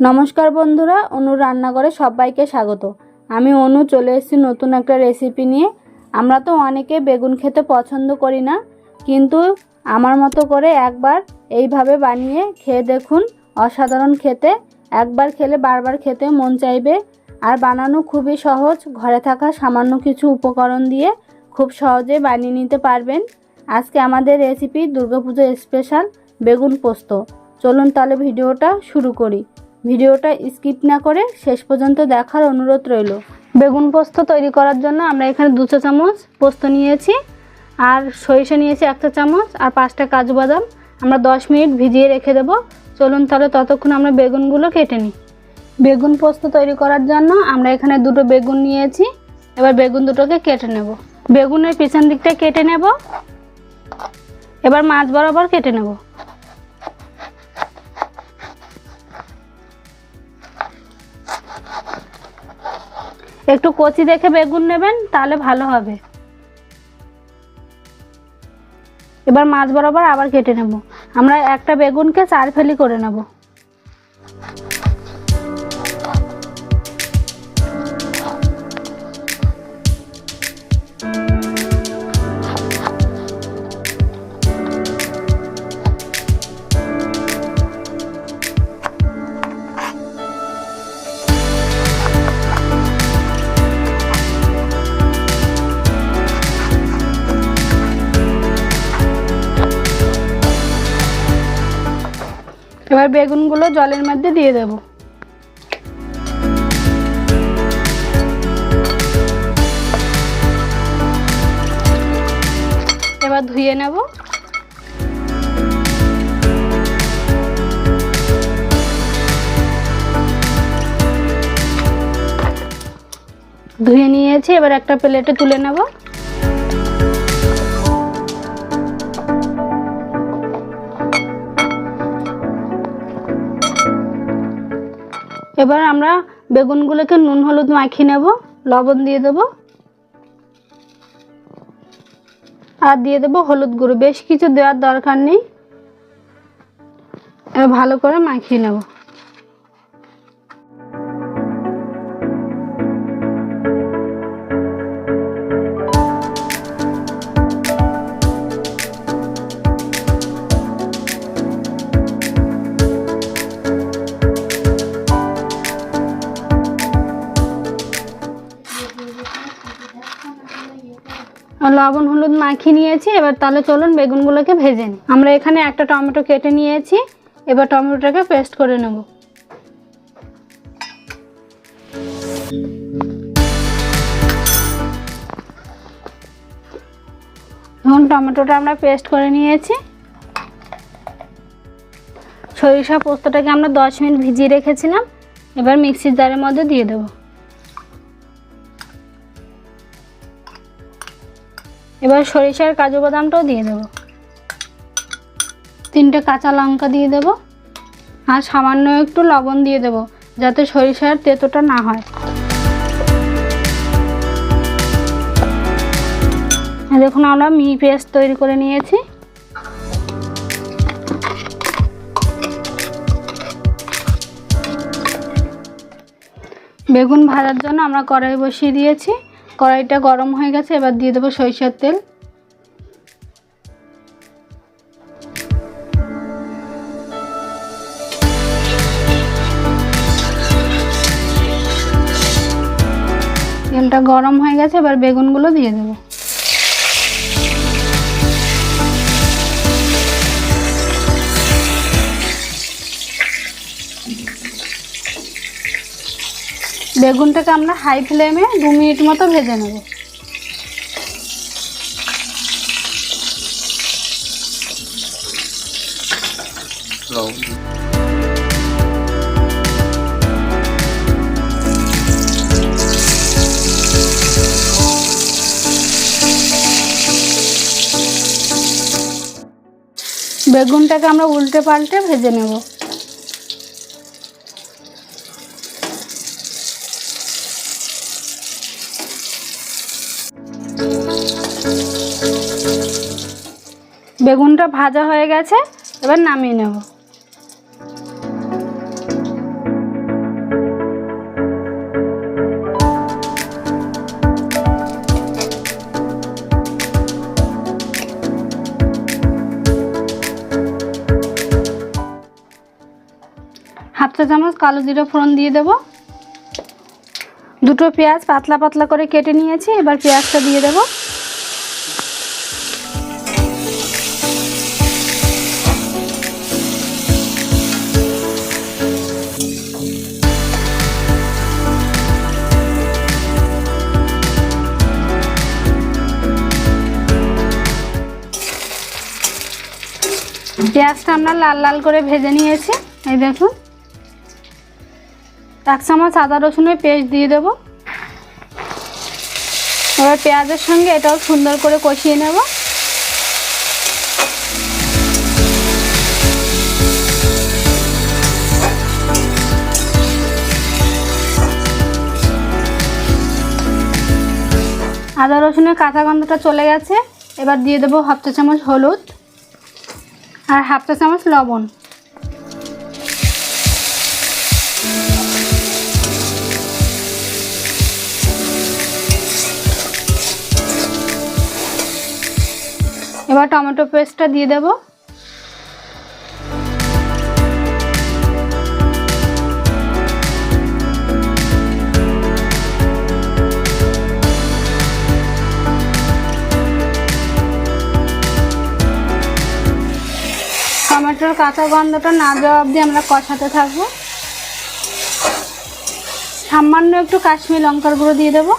নমস্কার বন্ধুরা অনু রান্নাঘরে সবাইকে স্বাগত। আমি অনু, চলে এসেছি নতুন একটা রেসিপি নিয়ে। আমরা তো অনেকে বেগুন খেতে পছন্দ করি না, কিন্তু আমার মতো করে একবার এইভাবে বানিয়ে খেয়ে দেখুন। অসাধারণ খেতে, একবার খেলে বারবার খেতে মন চাইবে। আর বানানো খুবই সহজ, ঘরে থাকা সামান্য কিছু উপকরণ দিয়ে খুব সহজে বানিয়ে নিতে পারবেন। আজকে আমাদের রেসিপি দুর্গাপুজো স্পেশাল বেগুন পোস্ত। চলুন তাহলে ভিডিওটা শুরু করি। ভিডিওটা স্কিপ না করে শেষ পর্যন্ত দেখার অনুরোধ রইল। বেগুন পোস্ত তৈরি করার জন্য আমরা এখানে দুশো চামচ পোস্ত নিয়েছি, আর সরিষা নিয়েছি একটা চামচ, আর পাঁচটা কাজু বাদাম। আমরা দশ মিনিট ভিজিয়ে রেখে দেবো। চলুন তাহলে ততক্ষণ আমরা বেগুনগুলো কেটে নিই। বেগুন পোস্ত তৈরি করার জন্য আমরা এখানে দুটো বেগুন নিয়েছি। এবার বেগুন দুটোকে কেটে নেব। বেগুনের পিছন দিকটা কেটে নেব। এবার মাছ বরাবর কেটে নেব। একটু কচি দেখে বেগুন নেবেন, তাহলে ভালো হবে। এবার মাছ বরাবর আবার কেটে নেব। আমরা একটা বেগুনকে চার ফেলি করে নেব। এবার বেগুনগুলো জলের মধ্যে দিয়ে দেব। এবার ধুয়ে নেব। ধুয়ে নিয়েছি, এবার একটা প্লেটে তুলে নেব। এবার আমরা বেগুনগুলোকে নুন হলুদ মাখিয়ে নেব, লবণ দিয়ে দেব, আর দিয়ে দেব হলুদ গুঁড়ো। বেশ কিছু দেওয়ার দরকার নেই। ভালো করে মাখিয়ে নেব। লবণ, হলুদ মাখিয়ে নিয়েছি। এবার তাহলে চলুন বেগুনগুলোকে ভেজে নিই। আমরা এখানে একটা টমেটো কেটে নিয়েছি। এবার টমেটোটাকে পেস্ট করে নেব। এখন টমেটোটা আমরা পেস্ট করে নিয়েছি। সরিষা পোস্তটাকে আমরা দশ মিনিট ভিজিয়ে রেখেছিলাম। এবার মিক্সির জারের মধ্যে দিয়ে দেবো। এবার সরিষার কাজু বাদামটাও দিয়ে দেবো। তিনটে কাঁচা লঙ্কা দিয়ে দেব আর সামান্য একটু লবণ দিয়ে দেব যাতে সরিষার তেতোটা না হয়। দেখুন আমরা মিহি পেস্ট তৈরি করে নিয়েছি। বেগুন ভাজার জন্য আমরা কড়াই বসিয়ে দিয়েছি। কড়াইটা গরম হয়ে গেছে, এবার দিয়ে দেবো সরিষার তেল। তেলটা গরম হয়ে গেছে, এবার বেগুনগুলো দিয়ে দেবো। বেগুনটাকে আমরা হাই ফ্লেমে দু মিনিট মতো ভেজে নেব। বেগুনটাকে আমরা উল্টে পাল্টে ভেজে নেব। বেগুনটা ভাজা হয়ে গেছে, এবার নামিয়ে নেব। হাফ চা চামচ কালো জিরো ফোড়ন দিয়ে দেব। দুটো পেঁয়াজ পাতলা পাতলা করে কেটে নিয়েছি, এবার পেঁয়াজটা দিয়ে দেবো। পেঁয়াজটা আমরা লাল লাল করে ভেজে নিয়েছি। এই দেখুন। এক চামচ আদা রসুনের পেস্ট দিয়ে দেব। এবার পেঁয়াজের সঙ্গে এটাও সুন্দর করে কষিয়ে নেব। আদা রসুনের কাঁচা গন্ধটা চলে গেছে। এবার দিয়ে দেবো হাফ চা চামচ হলুদ। আর হাফ চা চামচ লবণ। এবার টমেটো পেস্টটা দিয়ে দেব। টমেটোর কাঁচা গন্ধটা না যাওয়া অবধি আমরা কষাতে থাকব। সামান্য একটু কাশ্মীর লঙ্কার গুঁড়ো দিয়ে দেবো।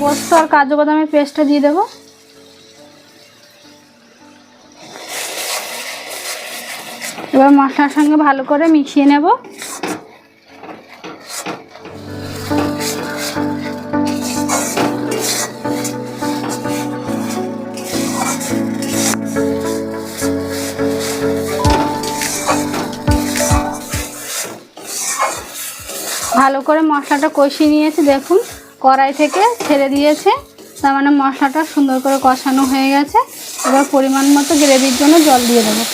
পোস্ত আর কাজু বাদামের পেস্টটা দিয়ে দেবো। এবার মশলার সঙ্গে ভালো করে মিশিয়ে নেব। ভালো করে মশলাটা কষিয়ে নিয়েছি, দেখুন, কড়াই থেকে ছেড়ে দিয়েছে। তার মানে মশলাটা সুন্দর করে কষানো হয়ে গেছে। এবার পরিমাণ মতো গ্রেভির জন্য জল দিয়ে দেবো।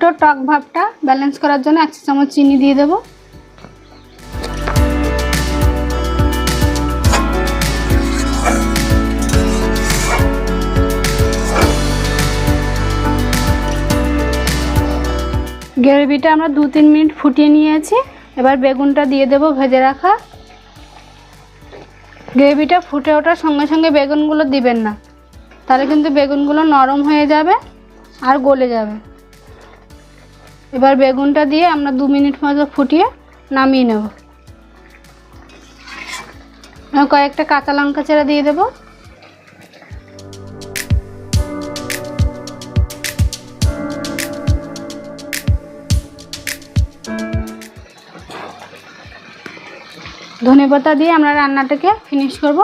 টমেটোর টক ভাবটা ব্যালেন্স করার জন্য এক চামচ চিনি দিয়ে দেবো। গ্রেভিটা আমরা দু তিন মিনিট ফুটিয়ে নিয়েছি। এবার বেগুনটা দিয়ে দেবো ভেজে রাখা। গ্রেভিটা ফুটে ওঠার সঙ্গে সঙ্গে বেগুনগুলো দিবেন না। তাহলে কিন্তু বেগুনগুলো নরম হয়ে যাবে আর গলে যাবে। এবার বেগুনটা দিয়ে আমরা দু মিনিট মতো ফুটিয়ে নামিয়ে নেব। কয়েকটা কাঁচা লঙ্কা চেরা দিয়ে দেবো। ধনেপাতা দিয়ে আমরা রান্নাটাকে ফিনিশ করব।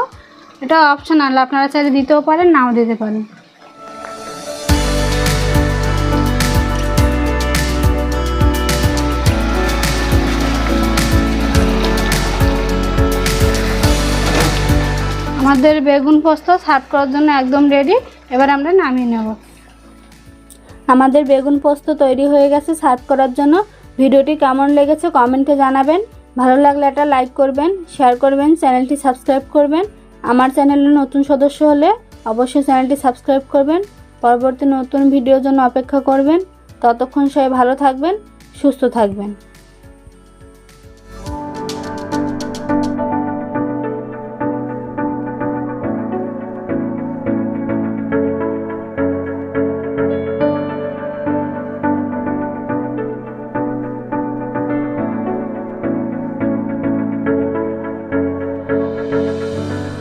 এটা অপশনাল আপনারা চাইলে দিতেও পারেন, নাও দিতে পারেন। আমাদের বেগুন পোস্ত সার্ভ করার জন্য একদম রেডি এবার আমরা নামিয়ে নেব। আমাদের বেগুন পোস্ত তৈরি হয়ে গেছে সার্ভ করার জন্য। ভিডিওটি কেমন লেগেছে কমেন্টে জানাবেন। ভালো লাগলে একটা লাইক করবেন শেয়ার করবেন, চ্যানেলটি সাবস্ক্রাইব করবেন। আমার চ্যানেলে নতুন সদস্য হলে অবশ্যই চ্যানেলটি সাবস্ক্রাইব করবেন। পরবর্তী নতুন ভিডিওর জন্য অপেক্ষা করবেন। ততক্ষণ সবাই ভালো থাকবেন, সুস্থ থাকবেন।